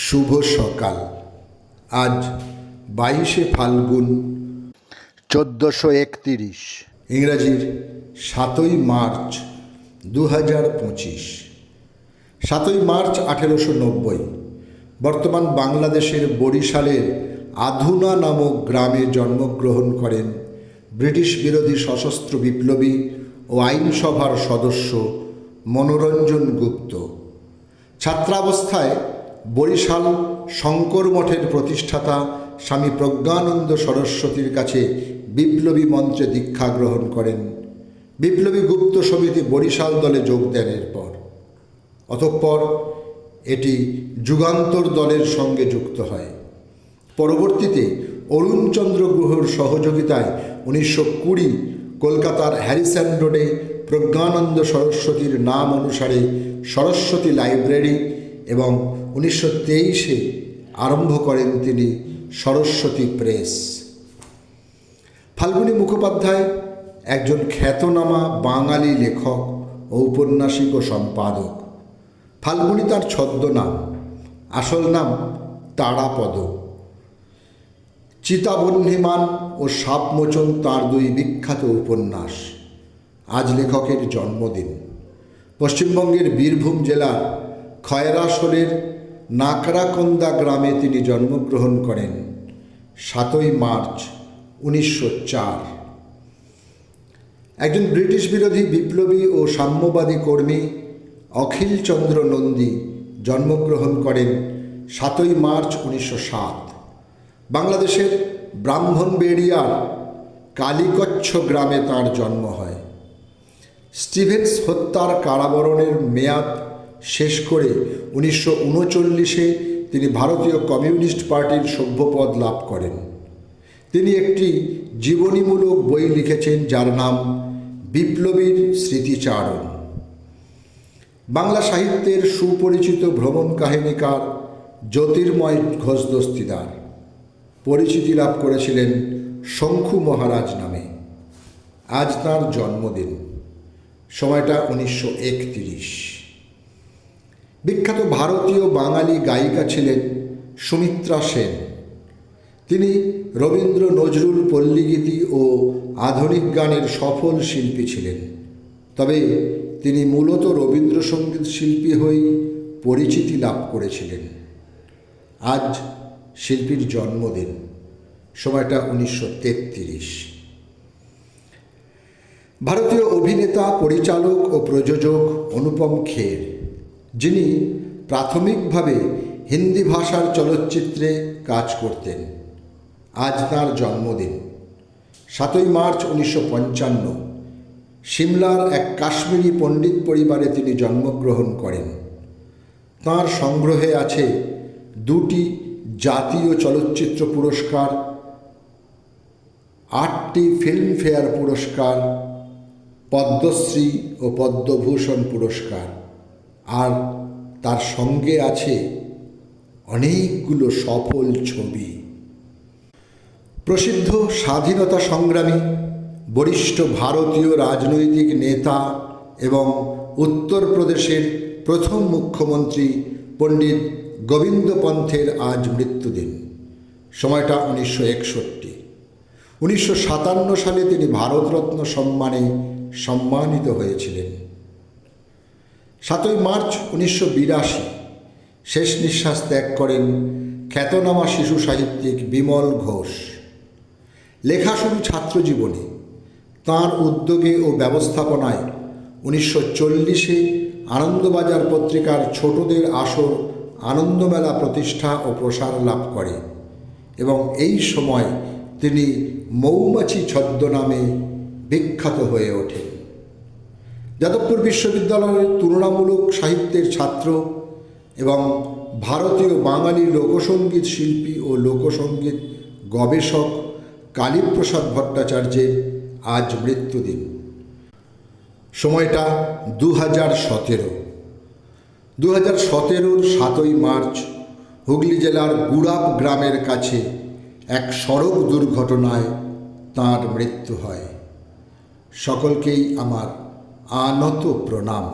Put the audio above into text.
শুভ সকাল। আজ বাইশে ফাল্গুন চোদ্দোশো একতিরিশ। ইংরাজির সাতই মার্চ দু হাজার পঁচিশ। সাতই মার্চ আঠেরোশো নব্বই বর্তমান বাংলাদেশের বরিশালের আধুনা নামক গ্রামে জন্মগ্রহণ করেন ব্রিটিশ বিরোধী সশস্ত্র বিপ্লবী ও আইনসভার সদস্য মনোরঞ্জন গুপ্ত। ছাত্রাবস্থায় বরিশাল শঙ্কর মঠের প্রতিষ্ঠাতা স্বামী প্রজ্ঞানন্দ সরস্বতীর কাছে বিপ্লবী মন্ত্রে দীক্ষা গ্রহণ করেন। বিপ্লবী গুপ্ত সমিতি বরিশাল দলে যোগ দেন এরপর। অতঃপর এটি যুগান্তর দলের সঙ্গে যুক্ত হয়। পরবর্তীতে অরুণচন্দ্র গুহর সহযোগিতায় উনিশশো কুড়ি কলকাতার হ্যারিসন রোডে প্রজ্ঞানন্দ সরস্বতীর নাম অনুসারে সরস্বতী লাইব্রেরি এবং উনিশশো তেইশে আরম্ভ করেন তিনি সরস্বতী প্রেস। ফাল্গুনী মুখোপাধ্যায় একজন খ্যাতনামা বাঙালি লেখক ঔপন্যাসিক ও সম্পাদক। ফাল্গুনী তার ছদ্মনাম, আসল নাম তারাপদ। চিতাবহ্নিমান ও সাপমোচন তার দুই বিখ্যাত উপন্যাস, আজ লেখকের জন্মদিন। পশ্চিমবঙ্গের বীরভূম জেলার খয়রাসোলের নাকড়াকন্দা গ্রামে তিনি জন্মগ্রহণ করেন, সাতই মার্চ উনিশশো চার। একজন ব্রিটিশ বিরোধী বিপ্লবী ও সাম্যবাদী কর্মী অখিলচন্দ্র নন্দী জন্মগ্রহণ করেন সাতই মার্চ উনিশশো সাত। বাংলাদেশের ব্রাহ্মণবেড়িয়ার কালিকচ্ছ গ্রামে তার জন্ম হয়। স্টিভেন্স হত্যার কারাবরণের মেয়াদ শেষ করে উনিশশো উনচল্লিশে তিনি ভারতীয় কমিউনিস্ট পার্টির সভ্যপদ লাভ করেন। তিনি একটি জীবনীমূলক বই লিখেছেন যার নাম বিপ্লবীর স্মৃতিচারণ। বাংলা সাহিত্যের সুপরিচিত ভ্রমণ কাহিনীকার জ্যোতির্ময় ঘোষ দস্তিদার পরিচিতি লাভ করেছিলেন শঙ্খু মহারাজ নামে। আজ তার জন্মদিন। সময়টা উনিশশো বিখ্যাত ভারতীয় বাঙালি গায়িকা ছিলেন সুমিত্রা সেন। তিনি রবীন্দ্র নজরুল পল্লীগীতি ও আধুনিক গানের সফল শিল্পী ছিলেন। তবে তিনি মূলত রবীন্দ্রসঙ্গীত শিল্পী হয়ে পরিচিতি লাভ করেছিলেন। আজ শিল্পীর জন্মদিন, সময়টা উনিশশো তেত্রিশ। ভারতীয় অভিনেতা, পরিচালক ও প্রযোজক অনুপম খের যিনি প্রাথমিকভাবে হিন্দি ভাষার চলচ্চিত্রে কাজ করতেন। আজ তাঁর জন্মদিন। সাতই মার্চ উনিশশো পঞ্চান্ন। সিমলার এক কাশ্মীরি পণ্ডিত পরিবারে তিনি জন্মগ্রহণ করেন। তাঁর সংগ্রহে আছে দুটি জাতীয় চলচ্চিত্র পুরস্কার, আটটি ফিল্মফেয়ার পুরস্কার, পদ্মশ্রী ও পদ্মভূষণ পুরস্কার। আর তার সঙ্গে আছে অনেকগুলো সফল ছবি। প্রসিদ্ধ স্বাধীনতা সংগ্রামী, বরিষ্ঠ ভারতীয় রাজনৈতিক নেতা এবং উত্তরপ্রদেশের প্রথম মুখ্যমন্ত্রী পণ্ডিত গোবিন্দ পন্থের আজ মৃত্যুদিন। সময়টা উনিশশো একষট্টি। উনিশশো সাতান্ন সালে তিনি ভারতরত্ন সম্মানে সম্মানিত হয়েছিলেন। সাতই মার্চ উনিশশো বিরাশি। শেষ নিঃশ্বাস ত্যাগ করেন খ্যাতনামা শিশু সাহিত্যিক বিমল ঘোষ। লেখা শুরু ছাত্রজীবনে তাঁর উদ্যোগে ও ব্যবস্থাপনায় উনিশশো চল্লিশে আনন্দবাজার পত্রিকার ছোটদের আসর আনন্দমেলা প্রতিষ্ঠা ও প্রসার লাভ করে এবং এই সময় তিনি মৌমাছি ছদ্মনামে বিখ্যাত হয়ে ওঠেন। যাদবপুর বিশ্ববিদ্যালয়ের তুলনামূলক সাহিত্যের ছাত্র এবং ভারতীয় বাঙালি লোকসঙ্গীত শিল্পী ও লোকসঙ্গীত গবেষক কালীপ্রসাদ ভট্টাচার্যের আজ মৃত্যুদিন। সময়টা দু হাজার সতেরো। দু হাজার সতেরোর সাতই মার্চ হুগলি জেলার গুড়াপ গ্রামের কাছে এক সড়ক দুর্ঘটনায় তাঁর মৃত্যু হয়। সকলকেই আমার আনত প্রণাম